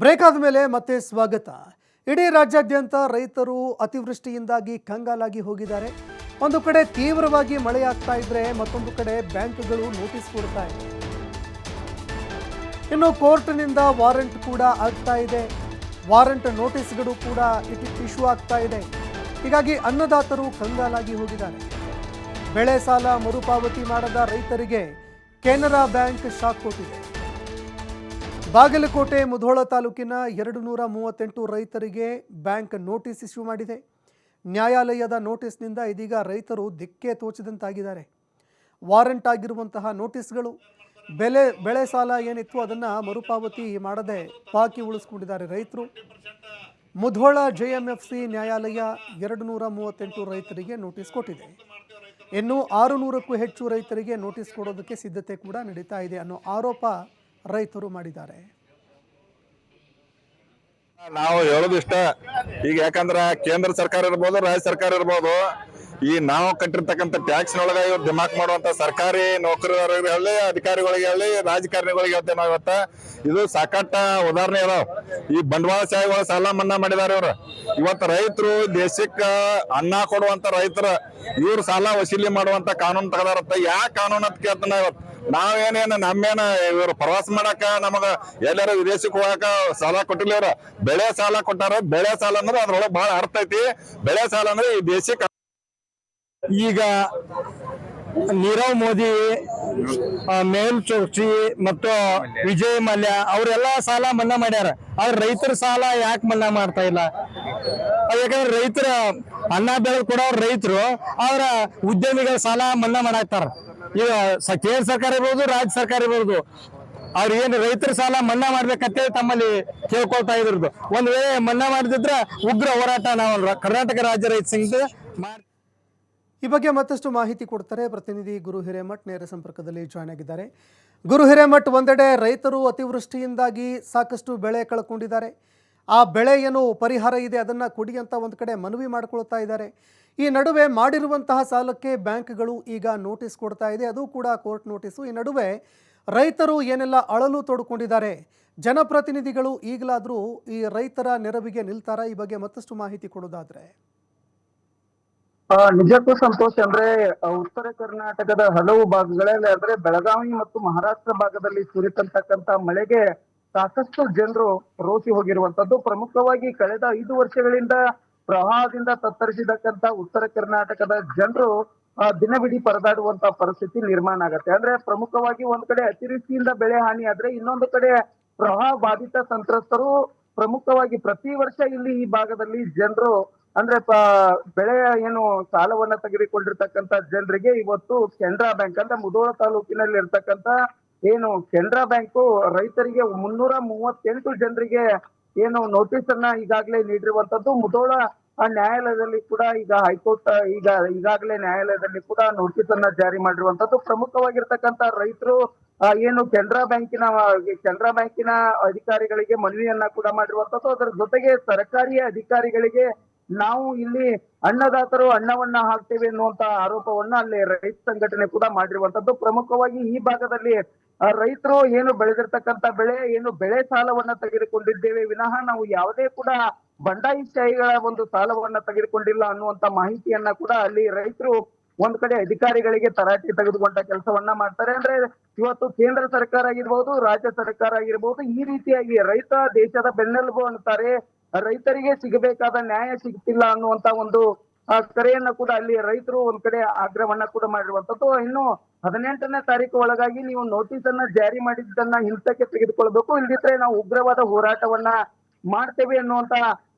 Break ಆದಮೇಲೆ ಮತ್ತೆ ಸ್ವಾಗತ. ಇಡೀ ರಾಜ್ಯಾದ್ಯಂತ ರೈತರು ಅತಿವೃಷ್ಟಿಯಿಂದಾಗಿ ಕಂಗಾಲಾಗಿ ಹೋಗಿದ್ದಾರೆ. ಒಂದು ಕಡೆ ತೀವ್ರವಾಗಿ ಮಳೆಯಾಗ್ತಾ ಇದ್ರೆ ಮತ್ತೊಂದು ಕಡೆ ಬ್ಯಾಂಕ್ಗಳು ನೋಟಿಸ್ ಕೊಡ್ತಾ ಇದೆ. ಇನ್ನು ಕೋರ್ಟ್ನಿಂದ ವಾರೆಂಟ್ ಕೂಡ ಆಗ್ತಾ ಇದೆ. ವಾರೆಂಟ್ ನೋಟಿಸ್ಗಳು ಕೂಡ ಇಶ್ಯೂ ಆಗ್ತಾ ಇದೆ. ಹೀಗಾಗಿ ಅನ್ನದಾತರು ಕಂಗಾಲಾಗಿ ಹೋಗಿದ್ದಾರೆ. ಬೆಳೆ ಸಾಲ ಮರುಪಾವತಿ ಮಾಡದ ರೈತರಿಗೆ ಕೆನರಾ ಬ್ಯಾಂಕ್ ಶಾಕ್ ಕೊಟ್ಟಿದೆ. ಬಾಗಲಕೋಟೆ ಮುಧೋಳ ತಾಲೂಕಿನ ಎರಡು ನೂರ ಮೂವತ್ತೆಂಟು ರೈತರಿಗೆ ಬ್ಯಾಂಕ್ ನೋಟಿಸ್ ಇಶ್ಯೂ ಮಾಡಿದೆ. ನ್ಯಾಯಾಲಯದ ನೋಟಿಸ್ನಿಂದ ಇದೀಗ ರೈತರು ದಿಕ್ಕೆ ತೋಚದಂತಾಗಿದ್ದಾರೆ. ವಾರಂಟ್ ಆಗಿರುವಂತಹ ನೋಟಿಸ್ಗಳು, ಬೆಲೆ, ಬೆಳೆ ಸಾಲ ಏನಿತ್ತು ಅದನ್ನು ಮರುಪಾವತಿ ಮಾಡದೆ ಬಾಕಿ ಉಳಿಸ್ಕೊಂಡಿದ್ದಾರೆ ರೈತರು. Mudhol J M F C ನ್ಯಾಯಾಲಯ ಎರಡು ನೂರ ಮೂವತ್ತೆಂಟು ರೈತರಿಗೆ ನೋಟಿಸ್ ಕೊಟ್ಟಿದೆ. ಇನ್ನು ಆರು ನೂರಕ್ಕೂ ಹೆಚ್ಚು ರೈತರಿಗೆ ನೋಟಿಸ್ ಕೊಡೋದಕ್ಕೆ ಸಿದ್ಧತೆ ಕೂಡ ನಡೀತಾ ಇದೆ ಅನ್ನೋ ಆರೋಪ ರೈತರು ಮಾಡಿದ್ದಾರೆ. ನಾವು ಹೇಳೋದಿಷ್ಟ ಈಗ ಯಾಕಂದ್ರ ಕೇಂದ್ರ ಸರ್ಕಾರ ಇರ್ಬೋದು, ರಾಜ್ಯ ಸರ್ಕಾರ ಇರ್ಬೋದು, ಈ ನಾವು ಕಟ್ಟಿರ್ತಕ್ಕಂಥ ಟ್ಯಾಕ್ಸ್ ನೊಳಗ ಇವ್ರು ದಿಮಾಕ್ ಮಾಡುವಂತ ಸರ್ಕಾರಿ ನೌಕರರಿಗೆ ಹೇಳಿ, ಅಧಿಕಾರಿಗಳಿಗೆ ಹೇಳಿ, ರಾಜಕಾರಣಿಗಳಿಗೆ ಹೇಳ್ತೇವೆ ನಾವು ಇವತ್ತ. ಇದು ಸಾಕಟ್ಟ ಉದಾಹರಣೆ ಇದಾವ ಈ ಬಂಡವಾಳಶಾಹಿಗಳ ಸಾಲ ಮನ್ನಾ ಮಾಡಿದಾರೆ ಇವ್ರು. ಇವತ್ತು ರೈತರು ದೇಶಕ್ಕ ಅನ್ನ ಕೊಡುವಂತ ರೈತರ, ಇವ್ರು ಸಾಲ ವಸೂಲಿ ಮಾಡುವಂತ ಕಾನೂನು ತೆಗೆದಾರತ್ತ. ಯಾವ ಕಾನೂನು ಅಂತ ಕೇಳ್ತಾನ ಇವತ್ತು. ನಾವೇನೇನು ನಮ್ಮೇನ ಇವರು ಪ್ರವಾಸ ಮಾಡಾಕ ನಮಗ ಎಲ್ಲಾರ ವಿದೇಶಕ್ಕೆ ಹೋಗಾಕ ಸಾಲ ಕೊಟ್ಟಿಲ್ಲ ಇವ್ರ. ಬೆಳೆ ಸಾಲ ಕೊಟ್ಟಾರ, ಬೆಳೆ ಸಾಲ ಅಂದ್ರೆ ಅದ್ರೊಳಗೆ ಬಹಳ ಅರ್ಥ ಐತಿ. ಬೆಳೆ ಸಾಲ ಅಂದ್ರೆ ಈ ದೇಶಕ್ಕೆ ಈಗ ನೀರವ್ ಮೋದಿ ಮೇಲ್ ಚೋಕ್ಸಿ ಮತ್ತು ವಿಜಯ್ ಮಲ್ಯ ಅವರೆಲ್ಲ ಸಾಲ ಮನ್ನಾ ಮಾಡ್ಯಾರ. ಆದ್ರೆ ರೈತರ ಸಾಲ ಯಾಕೆ ಮನ್ನಾ ಮಾಡ್ತಾ ಇಲ್ಲ? ಯಾಕಂದ್ರೆ ರೈತರ ಅನ್ನ ಬೆಳೆ ಕೊಡೋ ರೈತರು ಅವರ ಉದ್ಯಮಿಗಳ ಸಾಲ ಮನ್ನಾ ಮಾಡಾಕ್ತಾರ. ಈಗ ಕೇಂದ್ರ ಸರ್ಕಾರ ಇರ್ಬೋದು, ರಾಜ್ಯ ಸರ್ಕಾರ ಇರ್ಬೋದು, ಅವ್ರ ಏನು ರೈತರ ಸಾಲ ಮನ್ನಾ ಮಾಡ್ಬೇಕಂತೇಳಿ ತಮ್ಮಲ್ಲಿ ಕೇಳ್ಕೊಳ್ತಾ ಇದ್ರದ್ದು. ಒಂದ್ ವೇಳೆ ಮನ್ನಾ ಮಾಡಿದ್ರೆ ಉಗ್ರ ಹೋರಾಟ ನಾವು ಕರ್ನಾಟಕ ರಾಜ್ಯ ರೈತ ಸಂಘದ ಈ ಬಗ್ಗೆ ಮತ್ತಷ್ಟು ಮಾಹಿತಿ ಕೊಡ್ತಾರೆ ಪ್ರತಿನಿಧಿ ಗುರು ಹಿರೇಮಠ್, ನೇರ ಸಂಪರ್ಕದಲ್ಲಿ ಜಾಯ್ನ್ ಆಗಿದ್ದಾರೆ. ಗುರು ಹಿರೇಮಠ್, ಒಂದೆಡೆ ರೈತರು ಅತಿವೃಷ್ಟಿಯಿಂದಾಗಿ ಸಾಕಷ್ಟು ಬೆಳೆ ಕಳ್ಕೊಂಡಿದ್ದಾರೆ. ಆ ಬೆಳೆ ಏನು ಪರಿಹಾರ ಇದೆ, ಅದನ್ನು ಕೊಡಿ ಅಂತ ಒಂದು ಕಡೆ ಮನವಿ ಮಾಡಿಕೊಳ್ತಾ ಇದ್ದಾರೆ. ಈ ನಡುವೆ ಮಾಡಿರುವಂತಹ ಸಾಲಕ್ಕೆ ಬ್ಯಾಂಕ್ಗಳು ಈಗ ನೋಟಿಸ್ ಕೊಡ್ತಾ ಇದೆ, ಅದು ಕೂಡ ಕೋರ್ಟ್ ನೋಟಿಸು. ಈ ನಡುವೆ ರೈತರು ಏನೆಲ್ಲ ಅಳಲು ತೊಡ್ಕೊಂಡಿದ್ದಾರೆ? ಜನಪ್ರತಿನಿಧಿಗಳು ಈಗಲಾದರೂ ಈ ರೈತರ ನೆರವಿಗೆ ನಿಲ್ತಾರ? ಈ ಬಗ್ಗೆ ಮತ್ತಷ್ಟು ಮಾಹಿತಿ ಕೊಡೋದಾದ್ರೆ. ನಿಜಕ್ಕೂ ಸಂತೋಷ ಅಂದ್ರೆ ಉತ್ತರ ಕರ್ನಾಟಕದ ಹಲವು ಭಾಗಗಳಲ್ಲಿ, ಅಂದ್ರೆ ಬೆಳಗಾವಿ ಮತ್ತು ಮಹಾರಾಷ್ಟ್ರ ಭಾಗದಲ್ಲಿ ಸುರಿತಂತಕ್ಕಂತ ಮಳೆಗೆ ಸಾಕಷ್ಟು ಜನರು ರೋಸಿ ಹೋಗಿರುವಂತದ್ದು. ಪ್ರಮುಖವಾಗಿ ಕಳೆದ ಐದು ವರ್ಷಗಳಿಂದ ಪ್ರವಾಹದಿಂದ ತತ್ತರಿಸಿದಕ್ಕಂತ ಉತ್ತರ ಕರ್ನಾಟಕದ ಜನರು ಆ, ದಿನವಿಡೀ ಪರದಾಡುವಂತ ಪರಿಸ್ಥಿತಿ ನಿರ್ಮಾಣ ಆಗತ್ತೆ. ಅಂದ್ರೆ ಪ್ರಮುಖವಾಗಿ ಒಂದ್ ಕಡೆ ಅತಿವೃಷ್ಟಿಯಿಂದ ಬೆಳೆ ಹಾನಿ ಆದ್ರೆ ಇನ್ನೊಂದು ಕಡೆ ಪ್ರವಾಹ ಬಾಧಿತ ಸಂತ್ರಸ್ತರು ಪ್ರಮುಖವಾಗಿ ಪ್ರತಿ ವರ್ಷ ಇಲ್ಲಿ ಈ ಭಾಗದಲ್ಲಿ ಜನರು ಅಂದ್ರೆ ಬೆಳೆಯ ಏನು ಸಾಲವನ್ನ ತೆಗೆದುಕೊಂಡಿರ್ತಕ್ಕಂತ ಜನರಿಗೆ ಇವತ್ತು ಕೆನರಾ ಬ್ಯಾಂಕ್ ಅಂದ್ರೆ ಮುಧೋಳ ತಾಲೂಕಿನಲ್ಲಿ ಇರ್ತಕ್ಕಂತ ಏನು ಕೆನರಾ ಬ್ಯಾಂಕು ರೈತರಿಗೆ ಮುನ್ನೂರ ಮೂವತ್ತೆಂಟು ಜನರಿಗೆ ಏನು ನೋಟಿಸ್ ಅನ್ನ ಈಗಾಗಲೇ ನೀಡಿರುವಂತದ್ದು. ಮುಧೋಳ ನ್ಯಾಯಾಲಯದಲ್ಲಿ ಕೂಡ ಈಗ ಹೈಕೋರ್ಟ್, ಈಗ ಈಗಾಗಲೇ ನ್ಯಾಯಾಲಯದಲ್ಲಿ ಕೂಡ ನೋಟಿಸ್ ಅನ್ನ ಜಾರಿ ಮಾಡಿರುವಂತದ್ದು. ಪ್ರಮುಖವಾಗಿರ್ತಕ್ಕಂತ ರೈತರು ಏನು ಕೆನರಾ ಬ್ಯಾಂಕಿನ ಕೆನರಾ ಬ್ಯಾಂಕಿನ ಅಧಿಕಾರಿಗಳಿಗೆ ಮನವಿಯನ್ನ ಕೂಡ ಮಾಡಿರುವಂತದ್ದು. ಅದರ ಜೊತೆಗೆ ಸರ್ಕಾರಿ ಅಧಿಕಾರಿಗಳಿಗೆ ನಾವು ಇಲ್ಲಿ ಅನ್ನದಾತರು ಅನ್ನವನ್ನ ಹಾಕ್ತೇವೆ ಅನ್ನುವಂತ ಆರೋಪವನ್ನ ಅಲ್ಲಿ ರೈತ ಸಂಘಟನೆ ಕೂಡ ಮಾಡಿರುವಂತದ್ದು. ಪ್ರಮುಖವಾಗಿ ಈ ಭಾಗದಲ್ಲಿ ರೈತರು ಏನು ಬೆಳೆದಿರ್ತಕ್ಕಂತ ಬೆಳೆ, ಏನು ಬೆಳೆ ಸಾಲವನ್ನ ತೆಗೆದುಕೊಂಡಿದ್ದೇವೆ ವಿನಃ ನಾವು ಯಾವುದೇ ಕೂಡ ಬಂಡಾಯಿಶಾಹಿಗಳ ಒಂದು ಸಾಲವನ್ನ ತೆಗೆದುಕೊಂಡಿಲ್ಲ ಅನ್ನುವಂತ ಮಾಹಿತಿಯನ್ನ ಕೂಡ ಅಲ್ಲಿ ರೈತರು ಒಂದ್ ಕಡೆ ಅಧಿಕಾರಿಗಳಿಗೆ ತರಾಟೆ ತೆಗೆದುಕೊಂಡ ಕೆಲಸವನ್ನ ಮಾಡ್ತಾರೆ. ಅಂದ್ರೆ ಇವತ್ತು ಕೇಂದ್ರ ಸರ್ಕಾರ ಆಗಿರ್ಬಹುದು ರಾಜ್ಯ ಸರ್ಕಾರ ಆಗಿರ್ಬಹುದು ಈ ರೀತಿಯಾಗಿ ರೈತ ದೇಶದ ಬೆನ್ನೆಲುಬು ಅಂತಾರೆ. ರೈತರಿಗೆ ಸಿಗಬೇಕಾದ ನ್ಯಾಯ ಸಿಗ್ತಿಲ್ಲ ಅನ್ನುವಂತ ಒಂದು ಕರೆಯನ್ನ ಕೂಡ ಅಲ್ಲಿ ರೈತರು ಒಂದ್ ಕಡೆ ಆಗ್ರಹವನ್ನ ಕೂಡ ಮಾಡಿರುವಂತದ್ದು. ಇನ್ನು ಹದಿನೆಂಟನೇ ತಾರೀಕು ಒಳಗಾಗಿ ನೀವು ನೋಟಿಸ್ ಅನ್ನ ಜಾರಿ ಮಾಡಿದ್ದನ್ನ ಹಿಂಸಕ್ಕೆ ತೆಗೆದುಕೊಳ್ಬೇಕು. ಇಲ್ದಿದ್ರೆ ನಾವು ಉಗ್ರವಾದ ಹೋರಾಟವನ್ನ ಮಾಡ್ತೇವೆ ಅನ್ನುವಂತ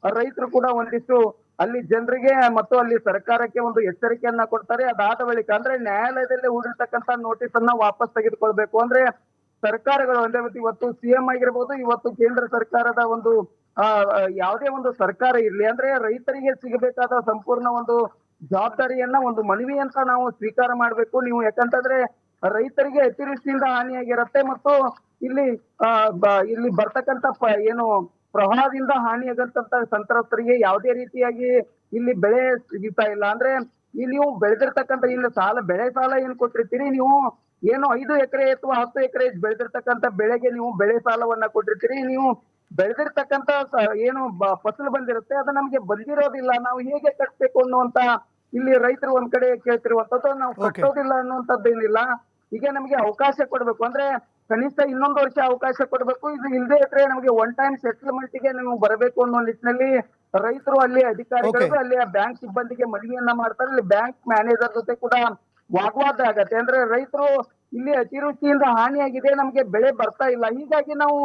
ರೈತರು ಕೂಡ ಒಂದಿಷ್ಟು ಅಲ್ಲಿ ಜನರಿಗೆ ಮತ್ತು ಅಲ್ಲಿ ಸರ್ಕಾರಕ್ಕೆ ಒಂದು ಎಚ್ಚರಿಕೆಯನ್ನ ಕೊಡ್ತಾರೆ. ಅದಾದ ಬಳಿಕ ಅಂದ್ರೆ ನ್ಯಾಯಾಲಯದಲ್ಲಿ ಹೂಡಿರ್ತಕ್ಕಂತ ನೋಟಿಸ್ ಅನ್ನ ವಾಪಸ್ ತೆಗೆದುಕೊಳ್ಬೇಕು. ಅಂದ್ರೆ ಸರ್ಕಾರಗಳು, ಅಂದ್ರೆ ಇವತ್ತು- ಸಿಎಂ ಆಗಿರ್ಬೋದು, ಇವತ್ತು ಕೇಂದ್ರ ಸರ್ಕಾರದ ಒಂದು ಯಾವುದೇ ಒಂದು ಸರ್ಕಾರ ಇರ್ಲಿ, ಅಂದ್ರೆ ರೈತರಿಗೆ ಸಿಗಬೇಕಾದ ಸಂಪೂರ್ಣ ಒಂದು ಜವಾಬ್ದಾರಿಯನ್ನ, ಒಂದು ಮನವಿ ಅಂತ ನಾವು ಸ್ವೀಕಾರ ಮಾಡ್ಬೇಕು. ನೀವು ಯಾಕಂತಂದ್ರೆ ರೈತರಿಗೆ ಅತಿವೃಷ್ಟಿಯಿಂದ ಹಾನಿಯಾಗಿರತ್ತೆ ಮತ್ತು ಇಲ್ಲಿ ಇಲ್ಲಿ ಬರ್ತಕ್ಕಂತ ಏನು ಪ್ರವಾಹದಿಂದ ಹಾನಿಯಾಗಂತ ಸಂತ್ರಸ್ತರಿಗೆ ಯಾವುದೇ ರೀತಿಯಾಗಿ ಇಲ್ಲಿ ಬೆಳೆ ಸಿಗ್ತಾ ಇಲ್ಲ. ಅಂದ್ರೆ ಇಲ್ಲಿ ನೀವು ಬೆಳೆದಿರ್ತಕ್ಕಂತ ಇಲ್ಲಿ ಸಾಲ, ಬೆಳೆ ಸಾಲ ಏನ್ ಕೊಟ್ಟಿರ್ತೀರಿ? ನೀವು ಏನು ಐದು ಎಕರೆ ಅಥವಾ ಹತ್ತು ಎಕರೆ ಬೆಳೆದಿರ್ತಕ್ಕಂತ ಬೆಳೆಗೆ ನೀವು ಬೆಳೆ ಸಾಲವನ್ನ ಕೊಟ್ಟಿರ್ತೀರಿ. ನೀವು ಬೆಳೆದಿರ್ತಕ್ಕಂತ ಏನು ಫಸಲು ಬಂದಿರುತ್ತೆ ಅದು ನಮ್ಗೆ ಬಂದಿರೋದಿಲ್ಲ. ನಾವು ಹೇಗೆ ಕಟ್ಬೇಕು ಅನ್ನುವಂತ ಇಲ್ಲಿ ರೈತರು ಒಂದ್ ಕಡೆ ಕೇಳ್ತಿರುವಂತದ್ದು ನಾವು ಕಟ್ಟೋದಿಲ್ಲ ಅನ್ನುವಂಥದ್ದೇನಿಲ್ಲ ಈಗ ನಮಗೆ ಅವಕಾಶ ಕೊಡ್ಬೇಕು. ಅಂದ್ರೆ ಕನಿಷ್ಠ ಇನ್ನೊಂದು ವರ್ಷ ಅವಕಾಶ ಕೊಡ್ಬೇಕು. ಇದು ಇಲ್ಲದೆ ಇದ್ರೆ ನಮಗೆ ಒನ್ ಟೈಮ್ ಸೆಟಲ್ಮೆಂಟ್ಗೆ ನೀವು ಬರಬೇಕು ಅನ್ನೋ ನಿಟ್ಟಿನಲ್ಲಿ ರೈತರು ಅಲ್ಲಿ ಅಧಿಕಾರಿಗಳು. ಅಲ್ಲಿ ಬ್ಯಾಂಕ್ ಸಿಬ್ಬಂದಿಗೆ ಮನವಿಯನ್ನ ಮಾಡ್ತಾರೆ. ಅಲ್ಲಿ ಬ್ಯಾಂಕ್ ಮ್ಯಾನೇಜರ್ ಜೊತೆ ಕೂಡ ವಾಗ್ವಾದ ಆಗತ್ತೆ. ಅಂದ್ರೆ ರೈತರು ಇಲ್ಲಿ ಅತಿವೃಷ್ಟಿಯಿಂದ ಹಾನಿಯಾಗಿದೆ ನಮ್ಗೆ ಬೆಳೆ ಬರ್ತಾ ಇಲ್ಲ. ಹೀಗಾಗಿ ನಾವು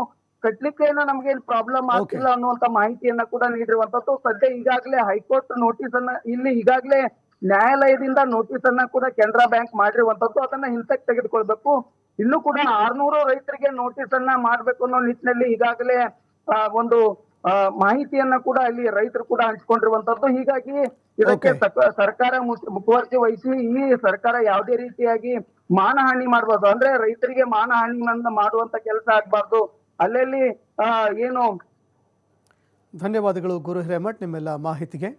ಕಟ್ಲಿಕ್ಕೆ ಏನೋ ನಮ್ಗೆ ಏನ್ ಪ್ರಾಬ್ಲಮ್ ಆಗ್ತಿಲ್ಲ ಅನ್ನುವಂತ ಮಾಹಿತಿಯನ್ನ ಕೂಡ ನೀಡಿರುವಂತದ್ದು ಸದ್ಯ ಈಗಾಗಲೇ ಹೈಕೋರ್ಟ್ ನೋಟಿಸ್ ಅನ್ನ ಇಲ್ಲಿ ಈಗಾಗಲೇ ನ್ಯಾಯಾಲಯದಿಂದ ನೋಟಿಸ್ ಅನ್ನ ಕೂಡ ಕೆನರಾ ಬ್ಯಾಂಕ್ ಮಾಡಿರುವಂತದ್ದು ಅದನ್ನ ಹಿಂತಕ್ ತೆಗೆದುಕೊಳ್ಬೇಕು. ಇನ್ನು ಕೂಡ ಆರ್ನೂರು ರೈತರಿಗೆ ನೋಟಿಸ್ ಅನ್ನ ಮಾಡ್ಬೇಕು ಅನ್ನೋ ನಿಟ್ಟಿನಲ್ಲಿ ಈಗಾಗಲೇ ಒಂದು ಮಾಹಿತಿಯನ್ನ ಕೂಡ ಇಲ್ಲಿ ರೈತರು ಕೂಡ ಹಂಚಿಕೊಂಡಿರುವಂತದ್ದು ಹೀಗಾಗಿ ಇದಕ್ಕೆ ಸರ್ಕಾರ ಮುಖವರ್ಜಿ ವಹಿಸಿ ಈ ಸರ್ಕಾರ ಯಾವುದೇ ರೀತಿಯಾಗಿ ಮಾನಹಾನಿ ಮಾಡಬಾರ್ದು. ಅಂದ್ರೆ ರೈತರಿಗೆ ಮಾನಹಾನಿ ಮಾಡುವಂತ ಕೆಲಸ ಆಗ್ಬಾರ್ದು. ಅಲ್ಲಲ್ಲಿ ಏನು? ಧನ್ಯವಾದಗಳು ಗುರು ಹಿರೇಮಠ್ ನಿಮ್ಮೆಲ್ಲ ಮಾಹಿತಿಗೆ.